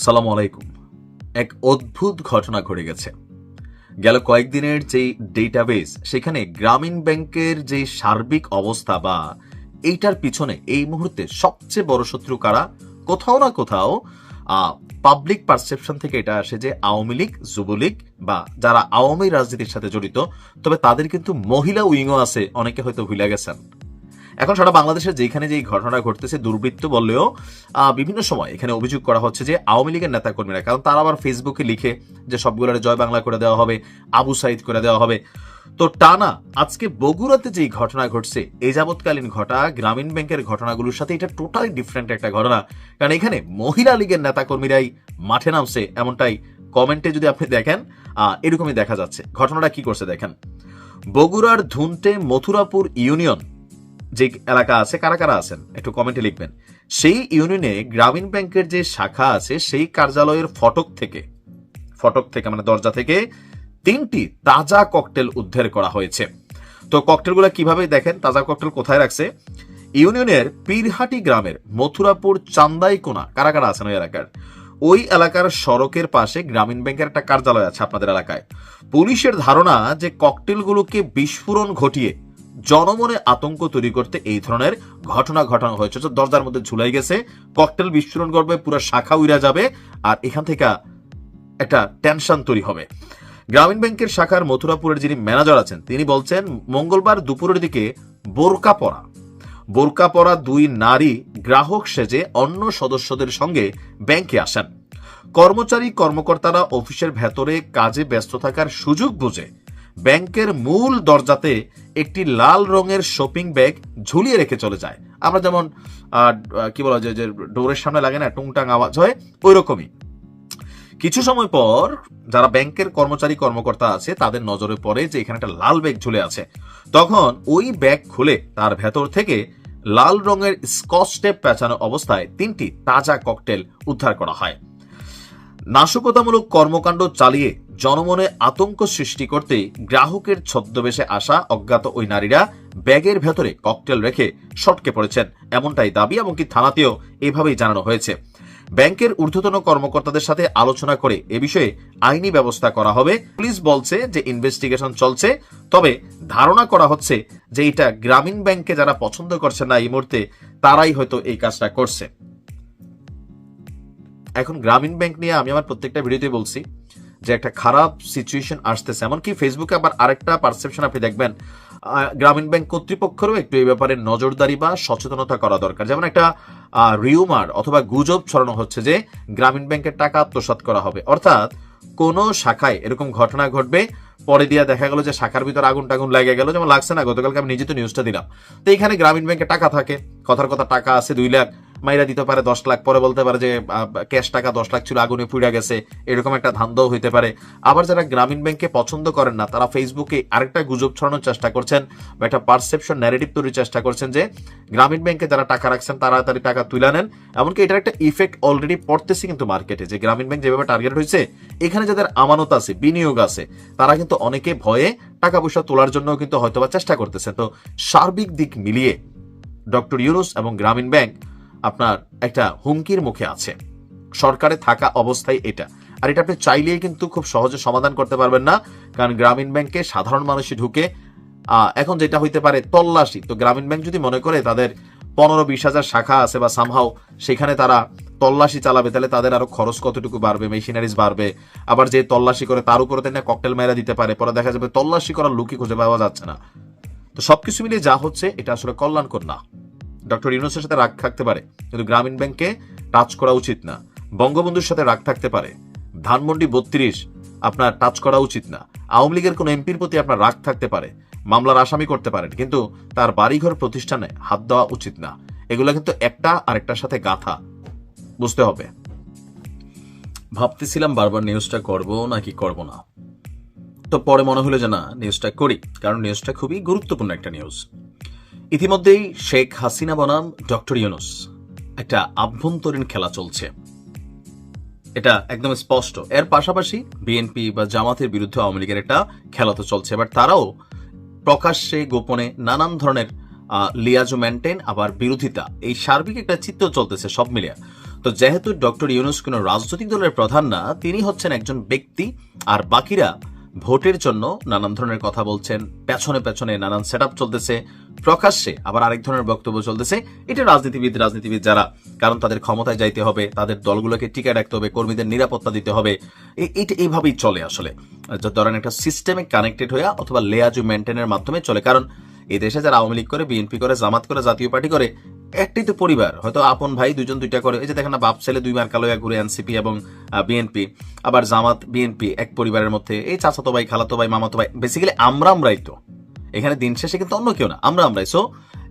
সালাম আলাইকুম। এক অদ্ভুত ঘটনা ঘটে গেছে। গেল কয়েকদিনের যে ডেটাবেস সেখানে গ্রামীণ ব্যাংকের যে সার্বিক অবস্থা বা এইটার পিছনে এই মুহূর্তে সবচেয়ে বড় শত্রু কারা? কোথাও না কোথাও পাবলিক পারসেপশন থেকে এটা আসে যে আওয়ামী লীগ, যুবলীগ বা যারা আওয়ামী রাজনীতির সাথে জড়িত, তবে তাদের কিন্তু মহিলা উইংও আছে, অনেকে হয়তো ভুলে গেছেন। এখন সারা বাংলাদেশের যেখানে যে ঘটনা ঘটতেছে, দুর্বৃত্ত বললেও বিভিন্ন সময় এখানে অভিযোগ করা হচ্ছে যে আওয়ামী লীগের নেতা কর্মীরা কারণ তারা আবার ফেসবুকে লিখে যে সবগুলোর জয় বাংলা করে দেওয়া হবে, আবু সাইদ করে দেওয়া হবে। তো টানা আজকে বগুড়াতে যে ঘটনা ঘটছে এই যাবৎকালীন ঘটা, গ্রামীণ ব্যাংকের ঘটনাগুলোর সাথে এটা টোটালি ডিফারেন্ট একটা ঘটনা। কারণ এখানে মহিলা লীগের নেতা কর্মীরাই মাঠে নামছে এমনটাই কমেন্টে যদি আপনি দেখেন এরকমই দেখা যাচ্ছে। ঘটনাটা কি করছে দেখেন। বগুড়ার ধুনটে মথুরাপুর ইউনিয়ন যে এলাকা আছে, কারা কারা আছেন? একটু কমেন্টে লিখবেন। সেই ইউনিয়নে গ্রামীণ ব্যাংকের যে শাখা আছে, সেই কার্যালয়ের ফটক থেকে ফটক থেকে মানে দরজা থেকে তিনটি তাজা ককটেল উদ্ধার করা হয়েছে। তো ককটেলগুলো কীভাবে দেখেন? তাজা ককটেল কোথায় রাখছে? ইউনিয়নের পীরহাটি গ্রামের মথুরাপুর চান্দাইকোনা কারা কারা আছেন ওই এলাকার? ওই এলাকার সড়কের পাশে গ্রামীণ ব্যাংকের একটা কার্যালয় আছে আপনাদের এলাকায়। পুলিশের ধারণা যে ককটেলগুলোকে বিস্ফোরণ ঘটিয়ে জনমনে আতঙ্ক তৈরি করতে এই ধরনের ঘটনা ঘটানো হয়েছে। দরজার মধ্যে ঝুলাই গেছে, ককটেল বিস্ফোরণ করবে, পুরো শাখা উইরা যাবে, আর এখান থেকে একটা টেনশন তৈরি হবে। গ্রামীণ ব্যাংকের শাখার মথুরাপুরের যিনি ম্যানেজার আছেন, তিনি বলছেন, মঙ্গলবার দুপুরের দিকে বোরকা পরা। বোরকা পরা দুই নারী গ্রাহক সেজে অন্য সদস্যদের সঙ্গে ব্যাংকে আসেন। কর্মচারী, কর্মকর্তারা অফিসের ভেতরে কাজে ব্যস্ত থাকার সুযোগ বুঝে ব্যাংকের মূল দরজাতে একটি লাল রঙের শপিং ব্যাগ ঝুলিয়ে রেখে চলে যায়। আমরা যেমন কি বলা যায় যে ডোরের সামনে লাগে না, টুংটাং আওয়াজ হয় ওই রকমই কিছু সময় পর যারা ব্যাংকের কর্মচারী, কর্মকর্তা আছে, তাদের নজরে পড়ে যে এখানে একটা লাল ব্যাগ ঝুলে আছে। তখন ওই ব্যাগ খুলে তার ভেতর থেকে লাল রঙের স্কচ টেপ পেঁচানো অবস্থায় তিনটি তাজা ককটেল উদ্ধার করা হয়। নাশকতামূলক কর্মকাণ্ড চালিয়ে জনমনে আতঙ্ক সৃষ্টি করতে গ্রাহকের ছদ্মবেশে আসা অজ্ঞাত ওই নারীরা ব্যাগের ভেতরে ককটেল রেখে সটকে পড়েছেন। এমনটাই দাবি এমনকি থানাতেও এভাবেই জানানো হয়েছে। ব্যাংকের ঊর্ধ্বতন কর্মকর্তাদের সাথে আলোচনা করে এ বিষয়ে আইনি ব্যবস্থা করা হবে। পুলিশ বলছে যে ইনভেস্টিগেশন চলছে, তবে ধারণা করা হচ্ছে যে এটা গ্রামীণ ব্যাংকে যারা পছন্দ করছে না এই মুহূর্তে তারাই হয়তো এই কাজটা করছে। এখন গ্রামীণ ব্যাংক নিয়ে আমি আমার প্রত্যেকটা ভিডিওতে বলছি যে একটা খারাপ সিচুয়েশন আসতেছে। এমনকি ফেসবুকে আবার আরেকটা পারসেপশন আপনি দেখবেন গ্রামীণ ব্যাংক কর্তৃপক্ষেরও একটু এই ব্যাপারে নজরদারি বা সচেতনতা করা দরকার। যেমন একটা রিউমার অথবা গুজব ছড়ানো হচ্ছে যে গ্রামীণ ব্যাংকের টাকা আত্মসাৎ করা হবে। অর্থাৎ কোন শাখায় এরকম ঘটনা ঘটবে, পরে দিয়া দেখা গেল যে শাখার ভিতর আগুন টাগুন লেগে গেল, যেমন লাগছে না, গতকালকে আমি নিজে তো নিউজটা দিলাম। তো এখানে গ্রামীণ ব্যাংকে টাকা থাকে, কথার কথা টাকা আছে দুই লাখ মাইরা দিতে পারে, দশ লাখ। পরে বলতে পারে যে ক্যাশ টাকা দশ লাখ ছিল, আগুনে পুড়ে গেছে। এরকম একটা ধান্দাও হইতে পারে। আবার যারা গ্রামীণ ব্যাংকে পছন্দ করেন না, তারা ফেসবুকে আরেকটা গুজব ছড়ানোর চেষ্টা করছেন বা একটা পারসেপশন ন্যারেটিভ তৈরির চেষ্টা করছেন যে, গ্রামীণ ব্যাংকে যারা টাকা রাখছেন তাড়াতাড়ি টাকা তুলে নেন। এমনকি এটার একটা ইফেক্ট অলরেডি পড়তেছে কিন্তু মার্কেটে যে, গ্রামীণ ব্যাংক যেভাবে টার্গেট হয়েছে, এখানে যাদের আমানত আছে, বিনিয়োগ আছে, তারা কিন্তু অনেকে ভয়ে টাকা পয়সা তোলার জন্য কিন্তু হয়তোবা চেষ্টা করতেছে। তো সার্বিক দিক মিলিয়ে ডক্টর ইউনুস এবং গ্রামীণ ব্যাংক আপনার একটা হুমকির মুখে আছে। সরকারে থাকা অবস্থায় এটা। আর এটা আপনি চাইলেই কিন্তু খুব সহজে সমাধান করতে পারবেন না, কারণ গ্রামীণ ব্যাংকে সাধারণ মানুষই ঢুকে এখন যেটা হইতে পারে তল্লাশি। তো গ্রামীণ ব্যাংক যদি মনে করে তাদের পনেরো বিশ হাজার শাখা আছে বা সামহাও সেখানে তারা তল্লাশি চালাবে, তাহলে তাদের আরও খরচ কতটুকু বাড়বে মেশিনারিজ বাড়বে। আবার যে তল্লাশি করে তার উপরে তাই না ককটেল মেরা দিতে পারে, পরে দেখা যাবে তল্লাশি করার লুকি খুঁজে পাওয়া যাচ্ছে না। তো সবকিছু মিলিয়ে যা হচ্ছে, এটা আসলে কল্যাণকর না। ডক্টর ইউনুসের সাথে রাগ থাকতে পারে, কিন্তু গ্রামীণ ব্যাংকে টাচ করা উচিত না। বঙ্গবন্ধুর সাথে রাগ থাকতে পারে। ধানমন্ডি বত্রিশ, আপনার টাচ করা উচিত না। আওয়ামী লীগের কোন এমপির প্রতি আপনার রাগ থাকতে পারে। মামলার আসামি করতে পারেন, কিন্তু তার বাড়িঘর প্রতিষ্ঠানে হাত দেওয়া উচিত না। এগুলো কিন্তু একটা আরেকটার সাথে গাথা। বুঝতে হবে। ভাবতেছিলাম বারবার নিউজটা করব নাকি করব না। তো পরে মনে হলো যে না নিউজটা করি, কারণ নিউজটা খুবই গুরুত্বপূর্ণ একটা নিউজ ইতিমধ্যেই শেখ হাসিনা বনাম ডক্টর ইউনুস। একটা আভ্যন্তরীণ খেলা চলছে। এটা একদম স্পষ্ট। এর পাশাপাশি বিএনপি বা জামাতের বিরুদ্ধে আওয়ামী লীগের একটা খেলা তো চলছে। এবার তারাও প্রকাশ্যে, গোপনে নানান ধরনের লিয়াজো মেনটেন আবার বিরোধিতা। এই সার্বিক একটা চিত্র চলতেছে সব মিলিয়ে। তো যেহেতু ডক্টর ইউনুস কোনো রাজনৈতিক দলের প্রধান না, তিনি হচ্ছেন একজন ব্যক্তি। আর বাকিরা ভোটের জন্য নানান ধরনের কথা বলছেন, পেছনে পেছনে নানান সেট চলতেছে। প্রকাশ্যে আবার আরেক ধরনের বক্তব্য চলতেছে। এটা রাজনীতিবিদ রাজনীতিবিদ যারা, কারণ তাদের ক্ষমতায় যাইতে হবে, তাদের দলগুলোকে টিকে রাখতে হবে, কর্মীদের নিরাপত্তা দিতে হবে। এটা এইভাবেই চলে আসলে। ধরেন একটা সিস্টেমে কানেক্টেড হয়ে অথবা লেয়াজু মেনটেনের মাধ্যমে চলে। কারণ এই দেশে যারা আওয়ামী লীগ করে বিএনপি করে, জামাত করে, জাতীয় পার্টি করে, একটাই তো পরিবার। হয়তো আপন ভাই দুজন দুইটা করে, এই যে দেখেন না, বাপ, ছেলে দুই মার্কা লইয়া ঘুরে এনসিপি এবং বিএনপি আবার জামাত বিএনপি এক পরিবারের মধ্যে, এই চাচাতো ভাই, খালাতো ভাই, মামাতো ভাই বেসিক্যালি আমরা আমরাই তো। এখানে দিন শেষে কিন্তু অন্য কেউ না, আমরা আমরাই। সো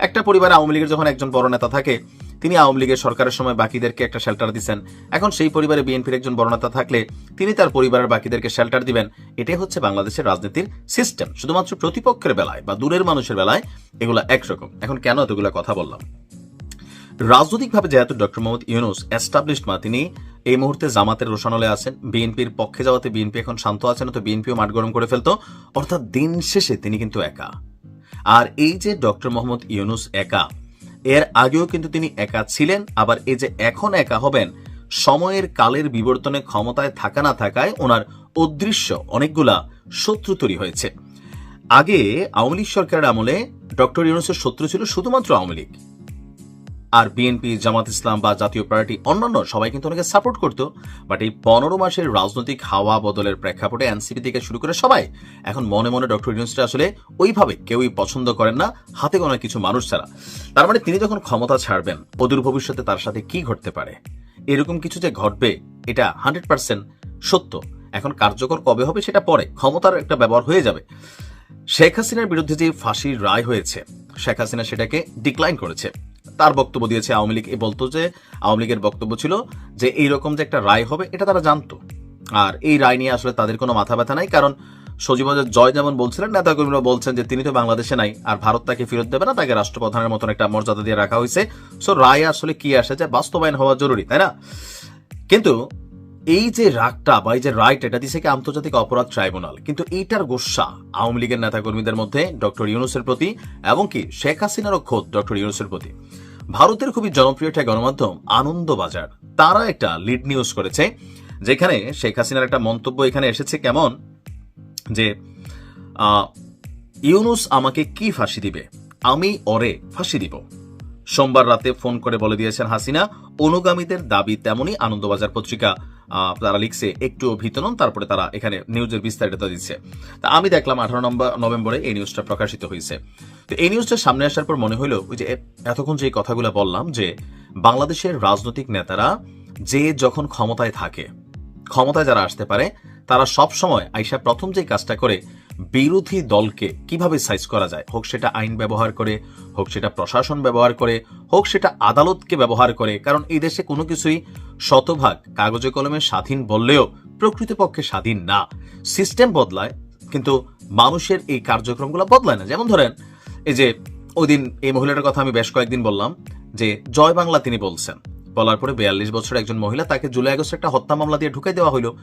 একটা পরিবারে আওয়ামী লীগের যখন একজন বড় নেতা থাকে, তিনি আওয়ামী লীগের সরকারের সময় বাকিদেরকে একটা শেল্টার দিচ্ছেন এখন সেই পরিবারে বিএনপির একজন বড় নেতা থাকলে তিনি তার পরিবারের বাকিদেরকে শেল্টার দিবেন। এটাই হচ্ছে বাংলাদেশের রাজনীতির সিস্টেম শুধুমাত্র প্রতিপক্ষের বেলায় বা দূরের মানুষের বেলায় এগুলো একরকম। এখন কেন এতগুলো কথা বললাম? রাজনৈতিকভাবে যেহেতু ডক্টর মোহাম্মদ ইউনুস এস্টাবলিশড মা, তিনি এই মুহূর্তে জামাতের রোশানলে আছেন। বিএনপির পক্ষে যাওয়াতে বিএনপি এখন শান্ত আছে না তো বিএনপিও মাঠ গরম করে ফেলতো। অর্থাৎ দিন শেষে তিনি কিন্তু একা। আর এই যে ডক্টর মোহাম্মদ ইউনুস একা, এর আগেও কিন্তু তিনি একা ছিলেন, আবার এই যে এখন একা হবেন, সময়ের কালের বিবর্তনে ক্ষমতায় থাকা না থাকায় ওনার অদৃশ্য অনেকগুলা শত্রু তৈরি হয়েছে। আগে আওয়ামী লীগ সরকারের আমলে ডক্টর ইউনুসের শত্রু ছিল শুধুমাত্র আওয়ামী লীগ। আর বিএনপি জামাত ইসলাম বা জাতীয় পার্টি, অন্যান্য সবাই কিন্তু ওনাকে সাপোর্ট করতো। বাট এই পনেরো মাসের রাজনৈতিক হাওয়া বদলের প্রেক্ষাপটে এনসিপি থেকে শুরু করে সবাই এখন মনে মনে ডক্টর ইউনুসটা আসলে ওইভাবে কেউই পছন্দ করেন না, হাতে গোনা কিছু মানুষ ছাড়া। তার মানে তিনি যখন ক্ষমতা ছাড়বেন, অদূর ভবিষ্যতে তার সাথে কি ঘটতে পারে? এরকম কিছু যে ঘটবে, এটা হান্ড্রেড পার্সেন্ট সত্য। এখন কার্যকর কবে হবে সেটা পরে, ক্ষমতার একটা ব্যবহার হয়ে যাবে। শেখ হাসিনার বিরুদ্ধে যে ফাঁসির রায় হয়েছে, শেখ হাসিনা সেটাকে ডিক্লাইন করেছে। তার বক্তব্য দিয়েছে আওয়ামী লীগ। এ বলতো যে, আওয়ামী লীগের বক্তব্য ছিল যে, এইরকম যে একটা রায় হবে, এটা তারা জানতো। আর এই রায় নিয়ে আসলে তাদের কোনো মাথা ব্যথা নাই, কারণ সজীবজয় জয় যেমন বলছিলেন নেতাকর্মীরা বলছেন যে, তিনি তো বাংলাদেশে নাই, আর ভারত তাকে ফেরত দেবে না, তাকে রাষ্ট্রপ্রধানের মতন একটা মর্যাদা দিয়ে রাখা হয়েছে। সো রায় আসলে কি আসে যে, বাস্তবায়ন হওয়া জরুরি, তাই না? কিন্তু এই যে রাগটা বা এই যে রাইট এটা দিছে কি আন্তর্জাতিক অপরাধ ট্রাইব্যুনাল। কিন্তু এইটার গোসা আওয়ামী লীগের নেতাকর্মীদের মধ্যে ডক্টর ইউনুসের প্রতি এবং কি শেখ হাসিনারও খোদ ডক্টর ইউনুসের প্রতি। ভারতের খুবই জনপ্রিয় একটা গণমাধ্যম, আনন্দবাজার। তারা একটা লিড নিউজ করেছে, যেখানে শেখ হাসিনার একটা মন্তব্য এখানে এসেছে কেমন? যে ইউনুস আমাকে কি ফাঁসি দিবে? আমি অরে ফাঁসি দিব। সোমবার রাতে ফোন করে বলে দিয়েছেন হাসিনা, অনুগামীদের দাবি তেমনই আনন্দবাজার পত্রিকা। তারা লিখছে, একটু ভীত নন। তারপরে তারা এখানে নিউজের বিস্তারিত দিচ্ছে। তা আমি দেখলাম আঠারো নম্বর, নভেম্বরে এই নিউজটা প্রকাশিত হয়েছে। তো এই নিউজটা সামনে আসার পর মনে হলো ওই যে এতক্ষণ যে কথাগুলো বললাম, যে বাংলাদেশের রাজনৈতিক নেতারা যে যখন ক্ষমতায় থাকে, ক্ষমতায় যারা আসতে পারে, তারা সব সময় আইসা প্রথম যে কাজটা করে বিরোধী দলকে কীভাবে সাইজ করা যায়? হোক সেটা আইন ব্যবহার করে, হোক সেটা প্রশাসন ব্যবহার করে, হোক সেটা আদালতকে ব্যবহার করে, কারণ এই দেশে কোনো কিছুই শতভাগ কাগজে কলমে স্বাধীন বললেও প্রকৃতপক্ষে স্বাধীন না। সিস্টেম বদলায়, কিন্তু মানুষের এই কার্যক্রমগুলো বদলায় না। যেমন ধরেন, এই যে ওই দিন এই মহিলাটার কথা আমি বেশ কয়েকদিন বললাম, যে জয় বাংলা তিনি বলছেন। বলার পরে বিয়াল্লিশ বছর একজন মহিলা তাকে জুলাই আগস্ট একটা হত্যা মামলা দিয়ে ঢুকাই দেওয়া হলো